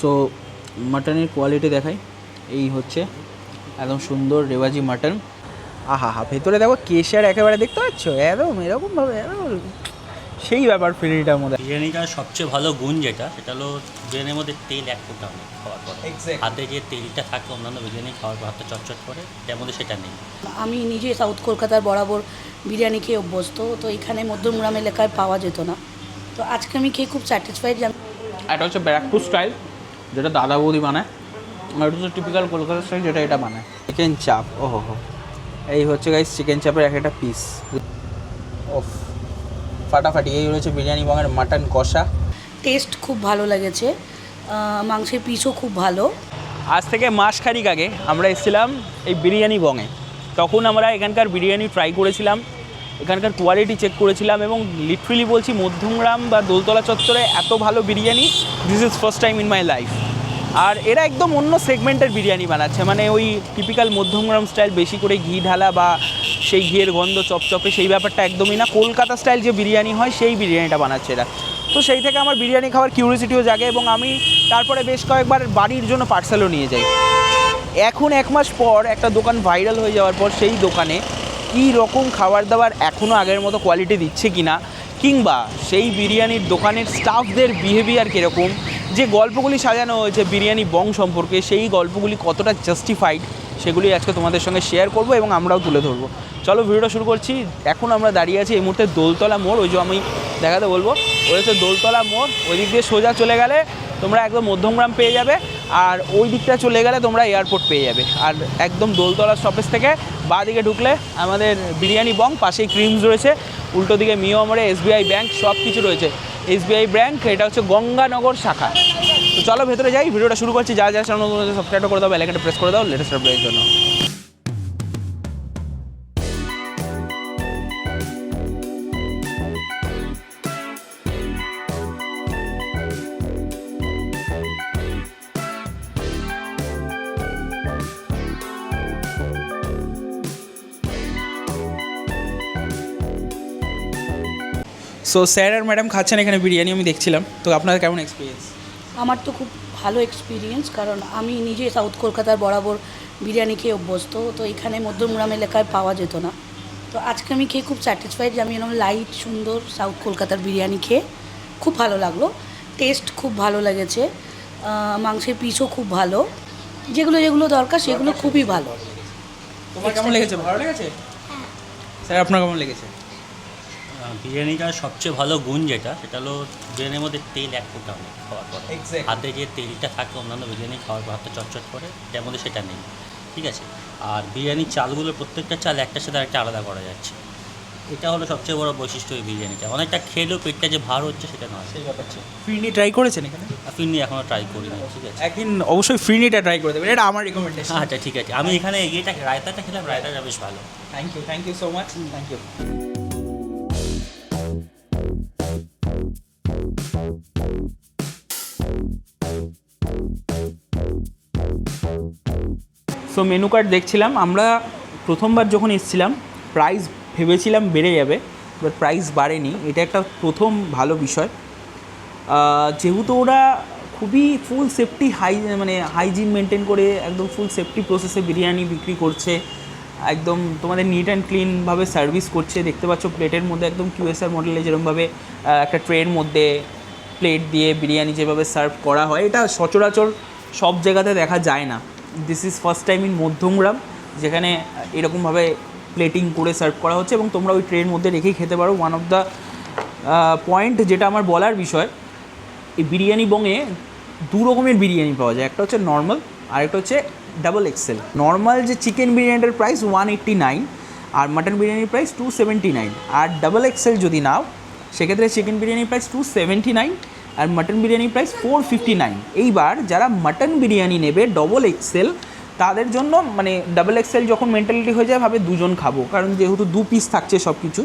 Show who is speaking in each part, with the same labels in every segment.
Speaker 1: So মাটনের quality দেখাই। এই হচ্ছে একদম সুন্দর রেওয়াজি মাটন আহা হা ভেতরে দেখো কেশার একেবারে দেখতে পাচ্ছ? একদম এরকমভাবে একদম। সেই ব্যাপার ফিরিটার মধ্যে
Speaker 2: বিরিয়ানিটার সবচেয়ে ভালো গুণ যেটা সেটা হলো বিরিয়ানির মধ্যে তেল এক ফোঁটা নেই খাওয়ার পরে. হাতে যে তেলটা থাকে অন্যান্য বিরিয়ানি খাওয়ার পর হাতটা চটচট করে তার মধ্যে সেটা নেই।
Speaker 3: আমি নিজে সাউথ কলকাতার বরাবর বিরিয়ানি খেয়ে অভ্যস্ত তো এখানে মধ্যমগ্রাম এলাকায় পাওয়া যেত না। তো আজকে আমি খেয়ে খুব স্যাটিসফাইড আমি
Speaker 1: এটা হচ্ছে ব্যারাকপুর স্টাইল যেটা দাদা বৌদি বানায় আর এটা হচ্ছে টিপিক্যাল কলকাতা স্টাইল যেটা এটা বানায়। চিকেন চাপ ও হো। হো এই হচ্ছে গাইস চিকেন চাপের এক একটা পিস ওফ ফাটাফাটি। এই রয়েছে বিরিয়ানি বঙের মাটন কষা।
Speaker 3: টেস্ট খুব ভালো লেগেছে। মাংসের পিসও খুব ভালো।
Speaker 1: আজ থেকে মাস খানিক আগে আমরা এসেছিলাম এই বিরিয়ানি বঙে। তখন আমরা এখানকার বিরিয়ানি ট্রাই করেছিলাম। এখানকার কোয়ালিটি চেক করেছিলাম এবং লিটারেলি বলছি মধ্যমগ্রাম বা দোলতলা চত্বরে এত ভালো biryani this is first time in my life আর এরা একদম অন্য সেগমেন্টের বিরিয়ানি বানাচ্ছে মানে ওই টিপিক্যাল মধ্যমগ্রাম স্টাইল বেশি করে ঘি ঢালা বা সেই ঘিয়ের গন্ধ চপচপে সেই ব্যাপারটা একদমই না। কলকাতা স্টাইল যে বিরিয়ানি হয়, সেই বিরিয়ানিটা বানাচ্ছে এরা। তো সেই থেকে আমার বিরিয়ানি খাওয়ার কিউরিয়াসিটিও জাগে এবং আমি তারপরে বেশ কয়েকবার বাড়ির জন্য পার্সেলও নিয়ে যাই। এখন এক মাস পর একটা দোকান ভাইরাল হয়ে যাওয়ার পর সেই দোকানে কী রকম খাবার দাবার এখনও আগের মতো কোয়ালিটি দিচ্ছে কি না কিংবা সেই বিরিয়ানির দোকানের স্টাফদের বিহেভিয়ার কীরকম? যে গল্পগুলি সাজানো হয়েছে বিরিয়ানি বং সম্পর্কে, সেই গল্পগুলি কতটা জাস্টিফাইড সেগুলি আজকে তোমাদের সঙ্গে শেয়ার করব এবং আমরাও তুলে ধরবো। চলো ভিডিওটা শুরু করছি। এখন আমরা দাঁড়িয়ে আছি এই মুহূর্তে দোলতলা মোড়, ওই যে আমি দেখাতে বলব। ওই হচ্ছে দোলতলা মোড়, ওই দিক দিয়ে সোজা চলে গেলে তোমরা একদম মধ্যমগ্রাম পেয়ে যাবে আর ওই দিকটা চলে গেলে তোমরা এয়ারপোর্ট পেয়ে যাবে। আর একদম দোলতলা স্টপেজ থেকে বাঁ দিকে ঢুকলে আমাদের বিরিয়ানি বং, পাশেই ক্রিমস রয়েছে। উল্টো দিকে মিও আমরে এসবিআই ব্যাংক সব কিছু রয়েছে। এসবিআই ব্যাংক এটা হচ্ছে গঙ্গানগর শাখা। তো চলো ভেতরে যাই, ভিডিওটা শুরু করছি। যা যা চ্যানেল সাবস্ক্রাইব করে দাও বেলাইকনটা প্রেস করে দাও লেটেস্ট আপডেটের জন্য। সো স্যার আর ম্যাডাম খাচ্ছেন এখানে বিরিয়ানি, আমি দেখছিলাম। তো আপনার কেমন এক্সপিরিয়েন্স
Speaker 3: আমার তো খুব ভালো এক্সপিরিয়েন্স কারণ আমি নিজে সাউথ কলকাতার বরাবর বিরিয়ানি খেয়ে অভ্যস্ত তো এখানে মধ্যমগ্রাম এলাকায় পাওয়া যেত না। তো আজকে আমি খেয়ে খুব স্যাটিসফাইড যে আমি এরকম লাইট সুন্দর সাউথ কলকাতার বিরিয়ানি খেয়ে খুব ভালো লাগল। টেস্ট খুব ভালো লেগেছে মাংসের পিসও খুব ভালো। যেগুলো যেগুলো দরকার সেগুলো খুবই ভালো।
Speaker 1: তোমার কেমন লেগেছে? ভালো লেগেছে? স্যার আপনার কেমন লেগেছে?
Speaker 2: বিরিয়ানিটার সবচেয়ে ভালো গুণ যেটা সেটা হলো বিরিয়ানির মধ্যে তেল এক ফোঁটা নেই খাওয়ার পরে. হাতে যে তেলটা থাকে অন্যান্য বিরিয়ানি খাওয়ার পর হাতটা চটচট করে তার মধ্যে সেটা নেই। ঠিক আছে? আর বিরিয়ানির চালগুলো প্রত্যেকটা চাল একটার সাথে একটা আলাদা করা যাচ্ছে। এটা হলো সবচেয়ে বড় বৈশিষ্ট্য এই বিরিয়ানিটা। অনেকটা খেলেও পেটটা যে ভার হচ্ছে সেটা নয়।
Speaker 1: সেই ব্যাপারটা ফিরনি ট্রাই করেছেন এখানে?
Speaker 2: ফিরনি এখনও ট্রাই করিনি ঠিক আছে?
Speaker 1: একদিন অবশ্যই ফিরনিটা ট্রাই করে দেবেন। এটা আমার রিকমেন্ডেশন
Speaker 2: আচ্ছা ঠিক আছে। আমি এখানে ইয়েটা রায়তাটা খেলাম রায়তাটা বেশ ভালো।
Speaker 1: Thank you thank you so much thank you so menu card দেখছিলাম। আমরা প্রথমবার যখন এসেছিলাম প্রাইস ভেবেছিলাম বেড়ে যাবে বাট প্রাইস বাড়েনি। এটা একটা প্রথম ভালো বিষয়। যেহেতু ওরা খুবই ফুল সেফটি হাই মানে হাইজিন মেনটেন করে একদম ফুল সেফটি প্রসেসে বিরিয়ানি বিক্রি করছে। একদম তোমাদের নিট অ্যান্ড ক্লিনভাবে সার্ভিস করছে। দেখতে পাচ্ছ প্লেটের মধ্যে একদম কিউএসআর মডেলে যেরকমভাবে একটা ট্রের মধ্যে প্লেট দিয়ে বিরিয়ানি যেভাবে সার্ভ করা হয়, এটা সচরাচর সব জায়গাতে দেখা যায় না। This is first time in Madhyamgram, যেখানে এরকমভাবে প্লেটিং করে সার্ভ করা হচ্ছে এবং তোমরা ওই ট্রের মধ্যে রেখেই খেতে পারো। ওয়ান অফ দ্য পয়েন্ট যেটা আমার বলার বিষয়, এই বিরিয়ানি বঙে দু রকমের বিরিয়ানি পাওয়া যায়। একটা হচ্ছে নর্মাল আর একটা হচ্ছে ডাবল এক্সেল নর্মাল যে চিকেন বিরিয়ানিটার প্রাইস ওয়ান এইট্টি নাইন আর মাটন বিরিয়ানির প্রাইস টু সেভেন্টি নাইন আর ডাবল এক্সেল যদি নাও সেক্ষেত্রে চিকেন বিরিয়ানির প্রাইস টু সেভেন্টি নাইন আর মাটন বিরিয়ানির প্রাইস ফোর ফিফটি নাইন এইবার যারা মাটন বিরিয়ানি নেবে ডবল এক্সেল তাদের জন্য মানে ডাবল এক্সেল যখন মেন্টালিটি হয়ে যায়, ভাবে দুজন খাব। কারণ যেহেতু দু পিস থাকছে সব কিছু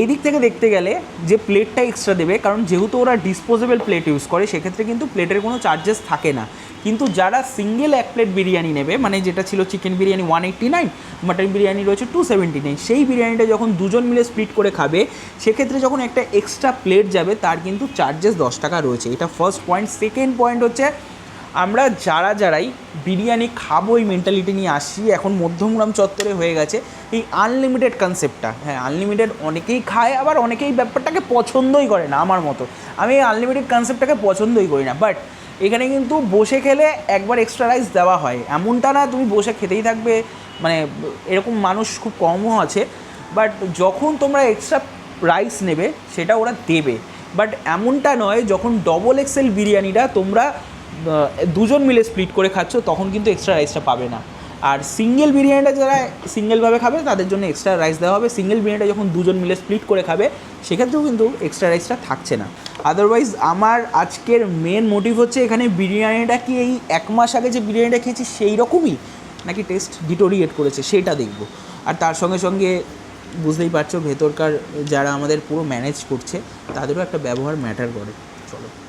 Speaker 1: এই দিক থেকে দেখতে গেলে যে প্লেটটা এক্সট্রা দেবে, কারণ যেহেতু ওরা ডিসপোজেবল প্লেট ইউজ করে, সেক্ষেত্রে কিন্তু প্লেটের কোনো চার্জেস থাকে না। কিন্তু যারা সিঙ্গেল এক প্লেট বিরিয়ানি নেবে মানে যেটা ছিল chicken biryani one eighty nine mutton biryani রয়েছে টু সেভেন্টি নাইন সেই বিরিয়ানিটা যখন দুজন মিলে স্প্লিট করে খাবে, সেক্ষেত্রে যখন একটা এক্সট্রা প্লেট যাবে, তার কিন্তু চার্জেস দশ টাকা রয়েছে। এটা ফার্স্ট পয়েন্ট সেকেন্ড পয়েন্ট হচ্ছে, আমরা যারা যারাই বিরিয়ানি খাব এই মেন্টালিটি নিয়ে আসছি, এখন মধ্যমগ্রাম চত্বরে হয়ে গেছে, এই আনলিমিটেড কনসেপ্টটা হ্যাঁ আনলিমিটেড অনেকেই খায়, আবার অনেকেই ব্যাপারটাকে পছন্দই করে না, আমার মতো। আমি এই আনলিমিটেড কনসেপ্টটাকে পছন্দই করি না বাট এখানে কিন্তু বসে খেলে একবার এক্সট্রা রাইস দেওয়া হয়। এমনটা না তুমি বসে খেতেই থাকবে মানে এরকম মানুষ খুব কমও আছে। বাট যখন তোমরা এক্সট্রা রাইস নেবে, সেটা ওরা দেবে। বাট এমনটা নয়, যখন ডবল এক্সেল বিরিয়ানিটা তোমরা দুজন মিলে স্প্লিট করে খাচ্ছ, তখন কিন্তু এক্সট্রা রাইসটা পাবে না। আর সিঙ্গেল বিরিয়ানিটা যারা সিঙ্গেলভাবে খাবে, তাদের জন্য এক্সট্রা রাইস দেওয়া হবে। সিঙ্গেল বিরিয়ানিটা যখন দুজন মিলে স্প্লিট করে খাবে, সেক্ষেত্রেও কিন্তু এক্সট্রা রাইসটা থাকছে না। আদারওয়াইজ আমার আজকের মেন মোটিভ হচ্ছে এখানে বিরিয়ানিটা কি এই এক মাস আগে যে বিরিয়ানিটা খেয়েছি সেই রকমই? নাকি টেস্ট ডিটোরিয়েট করেছে, সেটা দেখব। আর তার সঙ্গে সঙ্গে বুঝতেই পারছ, ভেতরকার যারা আমাদের পুরো ম্যানেজ করছে, তাদেরও একটা ব্যবহার ম্যাটার করে। চলো।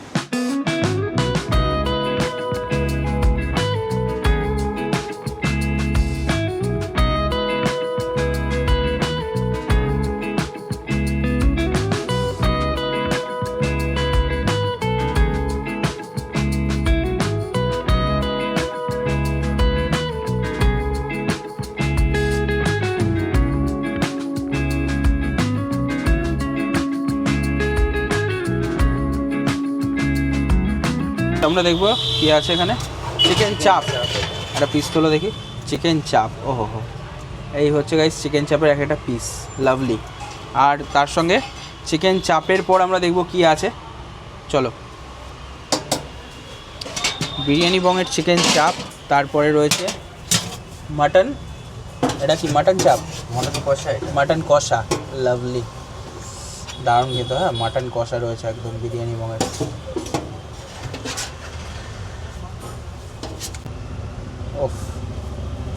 Speaker 1: আমরা দেখব কি আছে এখানে। চিকেন চাপ একটা পিস তোলো দেখি। চিকেন চাপ ওহো হো। এই হচ্ছে গাইস চিকেন চাপের এক একটা পিস লাভলি আর তার সঙ্গে চিকেন চাপের পর আমরা দেখব কি আছে। চলো। বিরিয়ানি বঙের চিকেন চাপ তারপরে রয়েছে মাটন এটা কি মাটন চাপ
Speaker 4: মটন কষা
Speaker 1: মাটন কষা লাভলি দারুণ খেতে হ্যাঁ মাটন কষা রয়েছে একদম বিরিয়ানি বঙের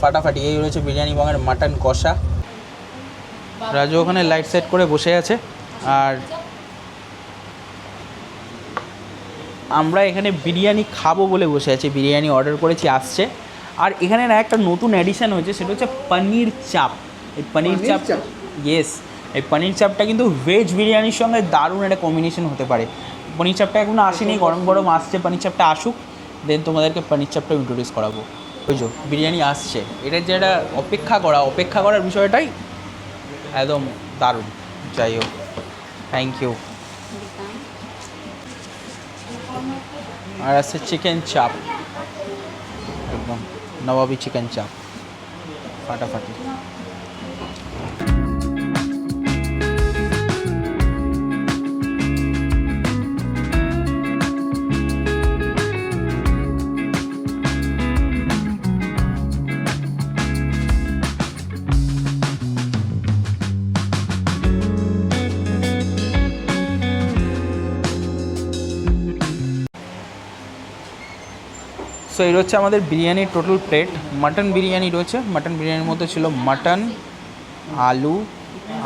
Speaker 1: ফাটাফাটি এই রয়েছে বিরিয়ানি বঙের মাটন কষা। রাজু ওখানে লাইট সেট করে বসে আছে। আর আমরা এখানে বিরিয়ানি খাব বলে বসে আছি বিরিয়ানি অর্ডার করেছি আসছে। আর এখানে না একটা নতুন অ্যাডিশন হয়েছে সেটা হচ্ছে পনির চাপ। এই পনির চাপ? ইয়েস এই পনির চাপটা কিন্তু ভেজ বিরিয়ানির সঙ্গে দারুণ একটা কম্বিনেশন হতে পারে। পনির চাপটা এখনও আসেনি গরম গরম আসছে পনির চাপটা আসুক দেন তোমাদেরকে পনির চাপটা ইন্ট্রোডিউস করাবো। বুঝছ বিরিয়ানি আসছে। এটা একটা অপেক্ষা করা, অপেক্ষা করার বিষয়টাই একদম দারুণ। যাই হোক থ্যাংক ইউ আর আছে চিকেন চাপ একদম নবাবি চিকেন চাপ ফাটাফাটি। সো এই হচ্ছে আমাদের বিরিয়ানির টোটাল প্লেট মাটন বিরিয়ানি রয়েছে। মাটন বিরিয়ানির মধ্যে ছিল মাটন আলু,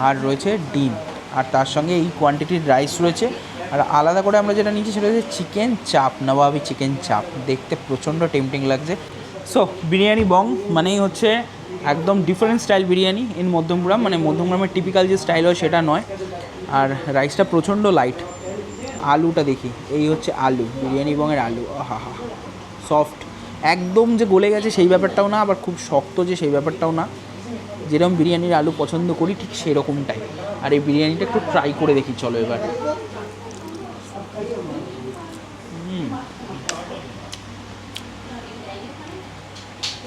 Speaker 1: আর রয়েছে ডিম। আর তার সঙ্গে এই কোয়ান্টিটির রাইস রয়েছে। আর আলাদা করে আমরা যেটা নিয়েছি সেটা হচ্ছে চিকেন চাপ নবাবি চিকেন চাপ দেখতে প্রচণ্ড টেম্পটিং লাগছে। সো বিরিয়ানি বং মানেই হচ্ছে একদম different style biryani in Madhyamgram. মানে মধ্যমগ্রামের টিপিক্যাল যে স্টাইল হয় সেটা নয়। আর রাইসটা প্রচণ্ড লাইট আলুটা দেখি। এই হচ্ছে আলু। বিরিয়ানি বংয়ের আলু। আহা হা সফট একদম যে গলে গেছে সেই ব্যাপারটাও না, আবার খুব শক্ত যে সেই ব্যাপারটাও না। যেরকম বিরিয়ানির আলু পছন্দ করি, ঠিক সেরকমটাই আর এই বিরিয়ানিটা একটু ট্রাই করে দেখি, চলো এবার।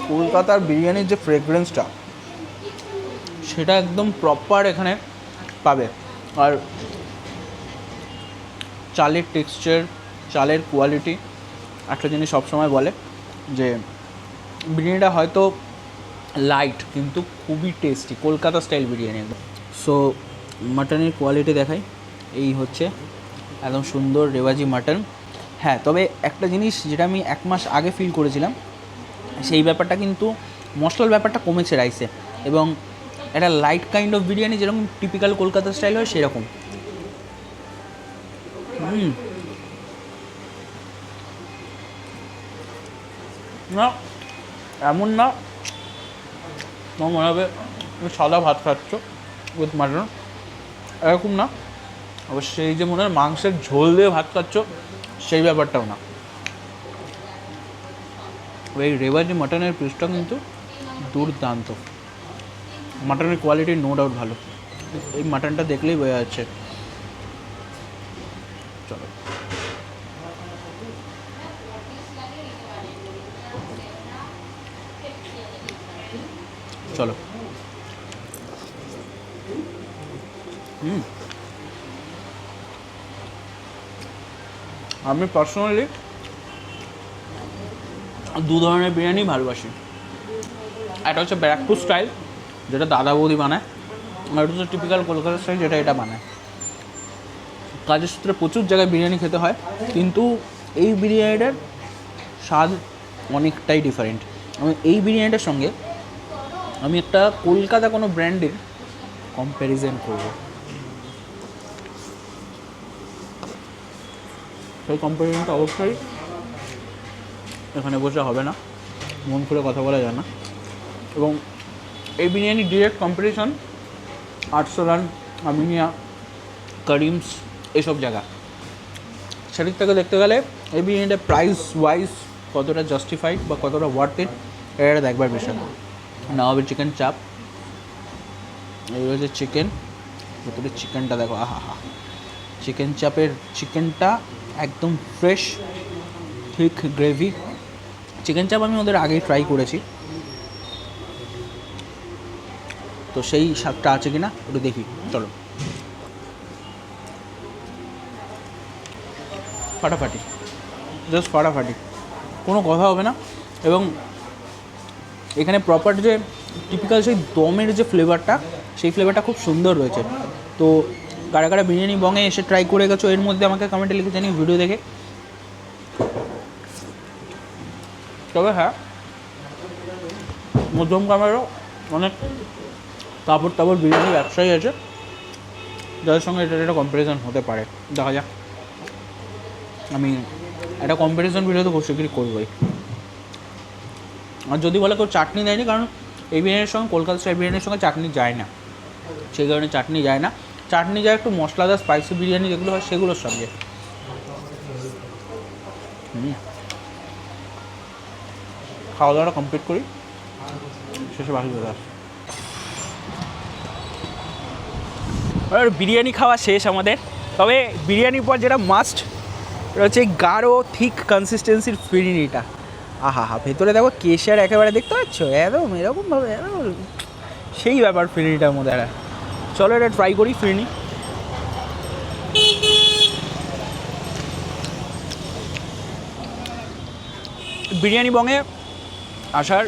Speaker 1: কলকাতার বিরিয়ানির যে ফ্রেগরেন্সটা সেটা একদম প্রপার এখানে পাবে। আর চালের টেক্সচার চালের কোয়ালিটি একটা জিনিস সবসময় বলে। যে বিরিয়ানিটা হয়তো লাইট কিন্তু খুবই টেস্টি কলকাতা স্টাইল বিরিয়ানি একদম। সো মাটনের কোয়ালিটি দেখাই। এই হচ্ছে একদম সুন্দর রেওয়াজি মাটন হ্যাঁ তবে একটা জিনিস যেটা আমি এক মাস আগে ফিল করেছিলাম, সেই ব্যাপারটা কিন্তু মশলার ব্যাপারটা কমেছে রাইসে এবং একটা লাইট কাইন্ড অফ বিরিয়ানি যেরকম টিপিক্যাল কলকাতা স্টাইল হয়, সেরকম। হুম। না, এমন না। তোমার মনে হবে তুমি সাদা ভাত খাচ্ছ উইথ মাটন এরকম না। আবার সেই যে মনে হয় মাংসের ঝোল দিয়ে ভাত খাচ্ছ, সেই ব্যাপারটাও না। এই রেওয়াজি মাটনের পিসটা কিন্তু দুর্দান্ত। মাটনের কোয়ালিটি নো ডাউট ভালো। এই মাটনটা দেখলেই বোঝা যাচ্ছে। আমি পার্সোনালি দু ধরনের বিরিয়ানি ভালোবাসি। একটা হচ্ছে ব্যারাকপুর স্টাইল যেটা দাদা বৌদি বানায়। আর হচ্ছে টিপিক্যাল কলকাতা স্টাইল যেটা এটা বানায়। কাজের সূত্রে প্রচুর জায়গায় বিরিয়ানি খেতে হয়, কিন্তু এই বিরিয়ানিটার স্বাদ অনেকটাই ডিফারেন্ট আমি এই বিরিয়ানিটার সঙ্গে আমি একটা কলকাতা কোনো ব্র্যান্ডের কম্প্যারিজন করব। সেই কম্প্যারিজনটা অবশ্যই এখানে বসে হবে না। মন খুলে কথা বলা যায় না। এবং এই বিরিয়ানি ডিরেক্ট কম্পিটিশন আটশো রান আমিনিয়া, করিমস, এসব জায়গা। সেদিক থেকে দেখতে গেলে এই বিরিয়ানিটা প্রাইস ওয়াইজ কতটা জাস্টিফাইড বা কতটা ওয়ার্থ ইট এটা দেখবার বিষয়। নবাবের চিকেন চাপ এই হচ্ছে চিকেন ভেতরে চিকেনটা দেখো, আহা হা চিকেন চাপের চিকেনটা একদম ফ্রেশ ঠিক গ্রেভি চিকেন চাপ আমি ওদের আগেই ট্রাই করেছি। তো সেই স্বাদটা আছে কি না একটু দেখি, চলো। ফাটাফাটি জাস্ট ফাটাফাটি। কোনো কথা হবে না। এবং এখানে প্রপার যে টিপিক্যাল সেই দমের যে ফ্লেভারটা সেই ফ্লেভারটা খুব সুন্দর রয়েছে। তো কারা কারা বিরিয়ানি বঙে এসে ট্রাই করে গেছো, এর মধ্যে আমাকে কমেন্টে লিখে জানি ভিডিও দেখে। তবে হ্যাঁ মধ্যম গ্রামেরও অনেক কাপড় তাপড় বিরিয়ানি ব্যবসায়ী আছে, যাদের সঙ্গে এটা একটা কম্পারিজন হতে পারে। দেখা যাক। আমি একটা কম্পারিজন ভিডিও তো শীঘ্রই করবোই। আর যদি বলে কেউ চাটনি দেয়নি, কারণ এই বিরিয়ানির সঙ্গে, কলকাতা স্টাইল বিরিয়ানির সঙ্গে চাটনি যায় না। সেই কারণে চাটনি যায় না। চাটনি যা একটু মশলাদার স্পাইসি বিরিয়ানি যেগুলো হয় সেগুলোর সঙ্গে। খাওয়া দাওয়াটা কমপ্লিট করি। শেষে চলে আসে। আর বিরিয়ানি খাওয়া শেষ আমাদের। তবে বিরিয়ানির পর যেটা মাস্ট এটা হচ্ছে গাঢ় থিক কনসিস্টেন্সির ফিরিনিটা। আহা হা, ভেতরে দেখো কেশিয়ার একেবারে দেখতে পাচ্ছ? একদম এরকমভাবে সেই ব্যাপার ফিরিনিটার মধ্যে। একটা চলো এটা ট্রাই করি ফিরিনি বিরিয়ানি বঙে আসার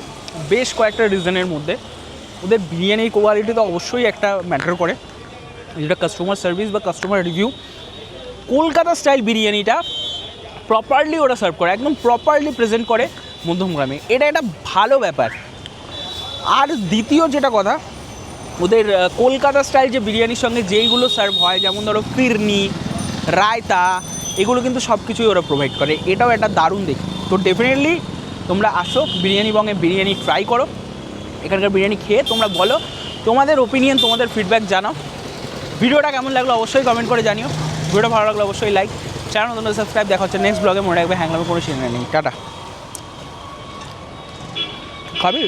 Speaker 1: বেশ কয়েকটা রিজনের মধ্যে। ওদের বিরিয়ানির কোয়ালিটি তো অবশ্যই একটা ম্যাটার করে। যেটা কাস্টমার সার্ভিস বা কাস্টমার রিভিউ কলকাতা স্টাইল বিরিয়ানিটা প্রপারলি ওরা সার্ভ করে, একদম প্রপারলি প্রেজেন্ট করে মধ্যমগ্রামে। এটা একটা ভালো ব্যাপার। আর দ্বিতীয় যেটা কথা ওদের কলকাতা স্টাইল যে বিরিয়ানির সঙ্গে যেইগুলো সার্ভ হয় যেমন ধরো ফিরনি রায়তা এগুলো কিন্তু সব কিছুই ওরা প্রোভাইড করে। এটাও একটা দারুণ দিক তো ডেফিনেটলি তোমরা আসো বিরিয়ানি বঙে বিরিয়ানি ট্রাই করো। এখানকার বিরিয়ানি খেয়ে তোমরা বলো তোমাদের ওপিনিয়ন তোমাদের ফিডব্যাক জানাও। ভিডিওটা কেমন লাগল অবশ্যই কমেন্ট করে জানিও। ভিডিওটা ভালো লাগল অবশ্যই লাইক চ্যানেল নতুন সাবস্ক্রাইব দেখা হচ্ছে নেক্সট ব্লগে মনে রাখবে হ্যাংলামে কোনো সিনে নেই। টাটা। খাবি?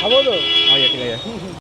Speaker 4: খাব তো।
Speaker 1: আচ্ছা ঠিক আছে।